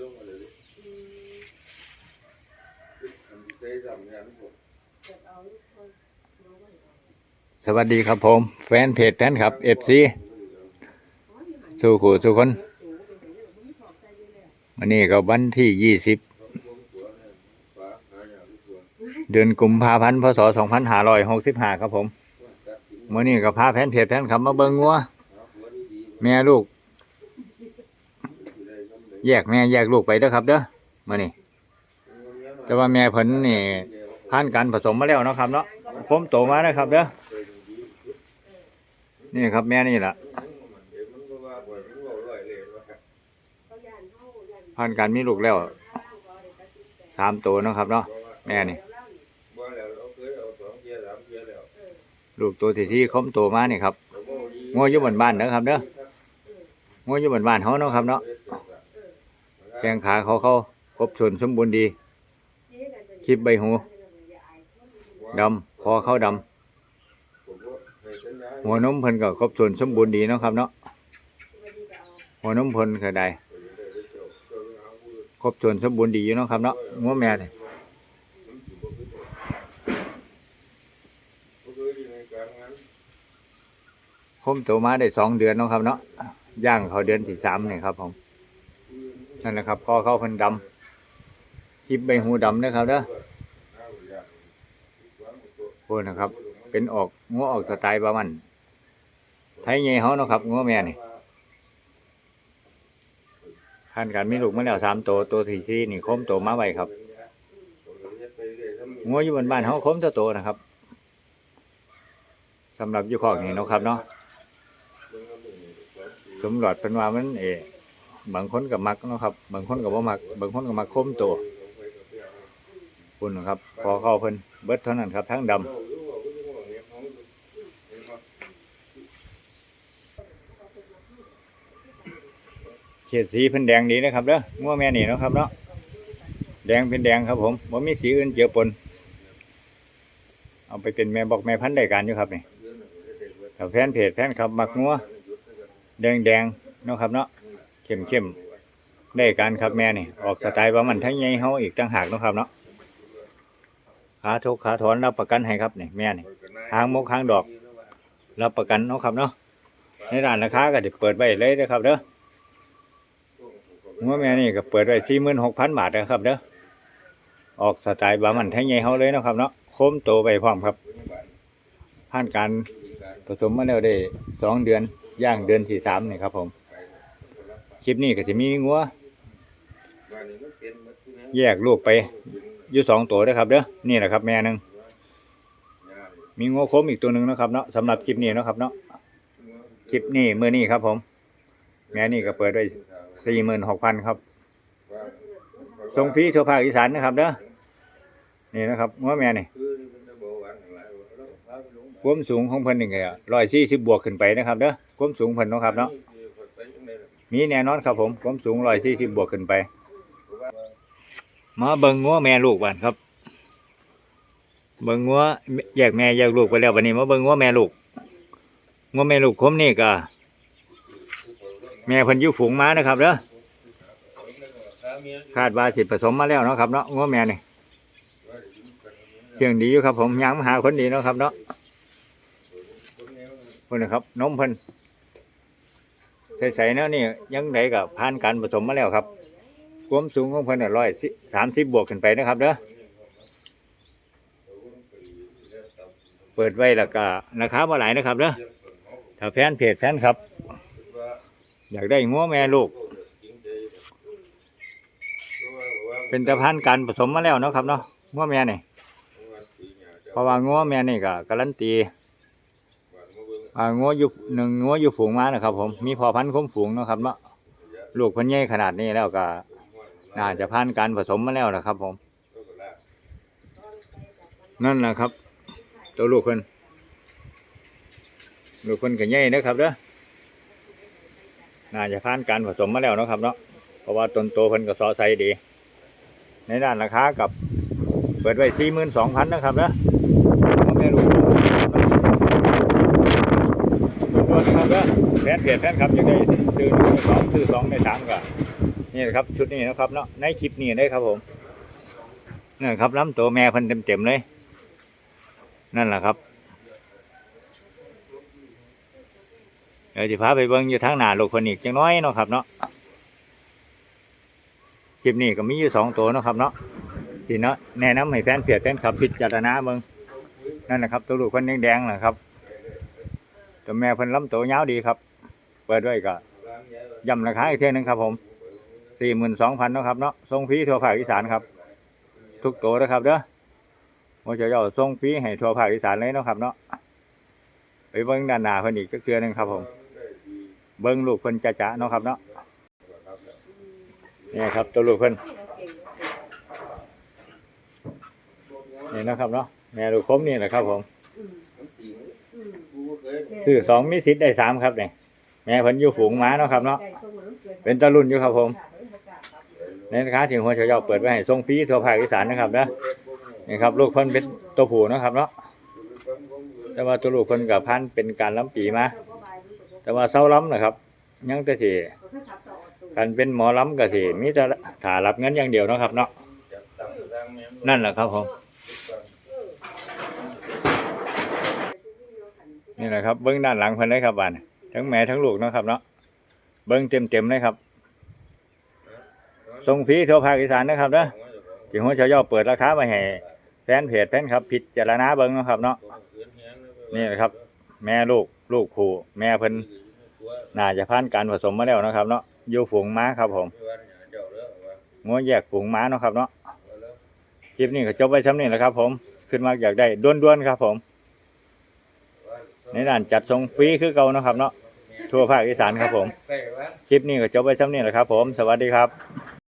ลงมาเลยอันที่ใส่สามงานผมสวัสดีครับผม แฟนเพจแฟนครับเอฟซีสู่ขู่ทุกคนวันนี้ก็วันที่ยี่สิบฟ้าหาอย่างที่ตัวเดือนกุมภาพันธ์พศสองพันห้าร้อยหกสิบห้าครับผมวันนี้ก็พาแฟนเพจแฟนครับมาเบิ่งงัวหาหัวดีดีแม่ลูก แยกแม่แยกลูกไปเด้อครับ เด้อมานี่แต่ว่าแม่เพิ่นนี่ผ่านการผสมมาแล้วเนาะครับเนาะผมโตมาแล้วครับเด้อนี่ครับแม่นี่แหละผ่านการมีลูกแล้วสามตัวนะครับเนาะแม่นี่ลูกตัวที่ที่คมโตมานี่ครับงัวอยู่บนบ้านเด้อครับเด้องัวอยู่บนบ้านเฮาเนาะครับเนาะ แข้งขาเขาเขาครบส่วนสมบูรณ์ดี คลิปใบหูดำคอเขาดำหัวนมเพิ่นก็ครบส่วนสมบูรณ์ดีเนาะครับเนาะหัวนมเพิ่นก็ได้ครบส่วนสมบูรณ์ดีอยู่เนาะครับเนาะงัวแม่นี่คมโตมาได้สองเดือนเนาะครับเนาะย่างเขาเดือนที่สามนี่ครับผม นั่นแหละครับคอเข้าเพิ่นดำคลิปใบหูดำนะครับเด้อโอ้นะครับ เป็นออกงัวออกสไตล์ประมาณไทยใหญ่เฮาเนาะครับงัวแม่นี่ท่านการมีลูกมาแล้วสามตัวตัวที่สี่นี่คมโตมาไว้ครับงัวอยู่บนบ้านเฮาคมตัวโตนะครับสำหรับยู่คอกนี่เนาะครับเนาะสมหลอดเป็นว่ามันเออ บางคนก็มักเนาะครับ บางคนก็บ่มัก บางคนก็มักคมโตคุณนะครับ พอเข้าเพิ่นเบิดเท่านั้นครับ ทั้งดำเฉดสีเพิ่นแดงดีนะครับเด้องัวแม่นี่นะครับเนาะ แดงเป็นแดงครับ ผมบ่มีสีอื่นเจือปน เอาไปเป็นแม่บอกแม่พันธุ์ได้การอยู่ครับนี่ถ้าแฟนเพจแฟนครับมักงัวแดงแดงนะครับเนาะ เข้มเข้มได้การครับแม่นี่ ออกสไตล์ว่ามันทั้งใหญ่เฮาอีกต่างหากนะครับเนาะขาทุกขาถอนรับประกันให้ครับนี่แม่นี่หางมกหางดอกรับประกันเนาะครับเนาะในร้านราคาก็จะเปิดไว้เลยนะครับเด้องัวแม่นี่ก็เปิดไว้สี่หมื่นหกพันบาทนะครับเด้อออกสไตล์บามันไทยใหญ่เฮาเลยนะครับเนาะโคมโตไปพร้อมครับผ่านการผสมมาแล้วได้สองเดือนย่างเดือนที่สามนี่ครับผม คลิปนี้ก็จะมีงัวแยกลูกไปอยู่สองตัวนะครับเด้อนี่แหละครับแม่หนึ่งมีงัวโคมอีกตัวหนึ่งนะครับเนาะสำหรับคลิปนี้นะครับเนาะคลิปนี้มือนี้ครับ ผม แม่นี่ก็เปิดไว้สี่หมื่นหกพันครับส่งฟีทั่วภาคอีสานนะครับเด้อนี่นะครับงัวแม่นี่ความสูงของเพิ่นนี่ก็ร้อยสี่สิบบวกขึ้นไปนะครับเด้อความสูงเพิ่นนะครับเนาะ มีแน่นอนครับผมความสูงร้อยสี่สิบบวกขึ้นไป มาเบิ่งงัวแม่ลูกบ้านครับ เบิ่งงัวแยกแม่แยกลูกไปแล้ววันนี้มาเบิ่งงัวแม่ลูกงัวแม่ลูกคมนี่ก็แม่พิ่นยู่ฝูงม้านะครับเด้อคาดว่าสิผสมมาแล้วเนาะครับเนาะงัวแม่นี่เชียงดีอยู่ครับผมยังมหาคนดีเนาะครับเนาะคนนะครับน้มเพิ่น ใสๆเนาะนี่ยังไดกับผ่านการผสมมาแล้วครับความสูงของเพิ่นร้อยสามสิบบวกขึ้นไปนะครับเด้อเปิดไว้แล้วก็ราคาบ่หลายนะครับเด้อถ้าแฟนเพจแฟนครับ อยากได้งัวแม่ลูก เป็นตะพันการผสมมาแล้วเนาะครับเนาะงัวแม่นี่เพราะว่างัวแม่นี่ก็การันตี อ่างัวอยู่หนึ่งงัวอยู่ฝูงมานะครับ ผมมีพอพันธุ์คุ้มฝูงเนาะครับเนาะลูกพันใหญ่ขนาดนี้แล้วก็น่าจะผ่านการผสมมาแล้วนะครับ ผม นั่นแหละครับ ตัวลูกเพิ่นลูกเพิ่นก็ใหญ่นะครับเด้อน่าจะผ่านการผสมมาแล้วเนาะครับ เนาะเพราะว่าต้นโตเพิ่นก็ซอไซดี ในด้านราคากับ เปิดไว้สี่หมื่นสองพันนะครับนะพ่อแม่ลู กด่วนๆครับนะแฟนเพจแฟนครับอยากได้ซื้อหนึ่งสองซื้อสองได้สามก็นี่นะครับชุดนี้นะครับเนาะในคลิปนี้ได้ครับผมนี่ครับล้ำตัวแม่เพันเต็มๆเลย นั่นแหละครับเดี๋ยวจะพาไปเบิ่งอยู่ทางหน้าลูกคนอีกจังน้อยเนาะครับเนาะคลิปนี้ก็มีอยู่สองตัวเนาะครับเนาะที่เนาะแนะนำให้แฟนเพจแฟนคลับพิจารณาเบิ่งนั่นแหละครับตัวลูกคนแดงๆนะครับ ตัวแม่เพิ่นลำตัวยาวดีครับ เปิดไว้ก็ย่ำราคาอีกเท่ยหนึงครับ ผมสี่หมื่นสองพันนะครับเนาะส่งฟรีทั่วภาคอีสานครับ ทุกตัวนะครับเด้อโมจะย่อส่งฟรีให้ทั่วภาคอีสานเลยเนาะครับ เนาะไปเบิ้งด้านหน้าเพิ่นอีกก็เกือหนึงครับ ผม เบิ้งลูกเพิ่นจะๆเนาะครับเนาะนี่ครับ ตัวลูกเพิ่นนี่นะครับเนาะแม่ลูกคมนี่แหละครับผม มันติ่งกูก็เคย ซื้อสองมีสิทธิ์ได้สามครับเนี่ยแม่เพิ่นอยู่ฝูงม้าเนาะครับเนาะเป็นตะรุ่นอยู่ครับผมในราคาที่หัวเฉยาเปิดไว้ให้ส่งฟรีทั่วภาคอีสานนะครับนะนี่ครับลูกเพิ่นเป็นตัวผู้เนาะครับเนาะแต่ว่าตัวลูกเพิ่นกับพันเป็นการล้ำปีมาแต่ว่าเศร้าล้ำนะครับ ยังแต่ที่กันเป็นหมอล้ำก็ที่มีแต่ถ่ารับเงินอย่างเดียวนะครับเนาะนั่นแหละครับผม นี่แหละครับเบิ้องด้านหลังเพิ่นเลยครับบ้านทั้งแม่ทั้งลูกเนาะครับเนาะเบิ้องเต็มเต็มๆเลยครับส่งฟีทั่วภาคอีสานนะครับเด้อที่หัวเฉยาเปิดราคามาให้แฟนเพจแฟนครับพิจารณาเบิ่งเนาะครับเนาะนี่แหละครับ แม่ลูกลูกคู่แม่เพิ่นน่าจะผ่านการผสมมาแล้วนะครับ เนาะอยู่ฝูงม้าครับผมงัวแยกฝูงม้าเนาะครับเนาะคลิปนี้ก็จบไว้ช่ำนี้แหละครับ ผมขึ้นมาอยากได้ด้วนๆครับผม ในด้านจัดทรงฟรีคือเก่านะครับเนาะทั่วภาคอีสานครับผมคลิปนี้ก็จบไว้ช่ำนี้แหละครับผม สวัสดีครับ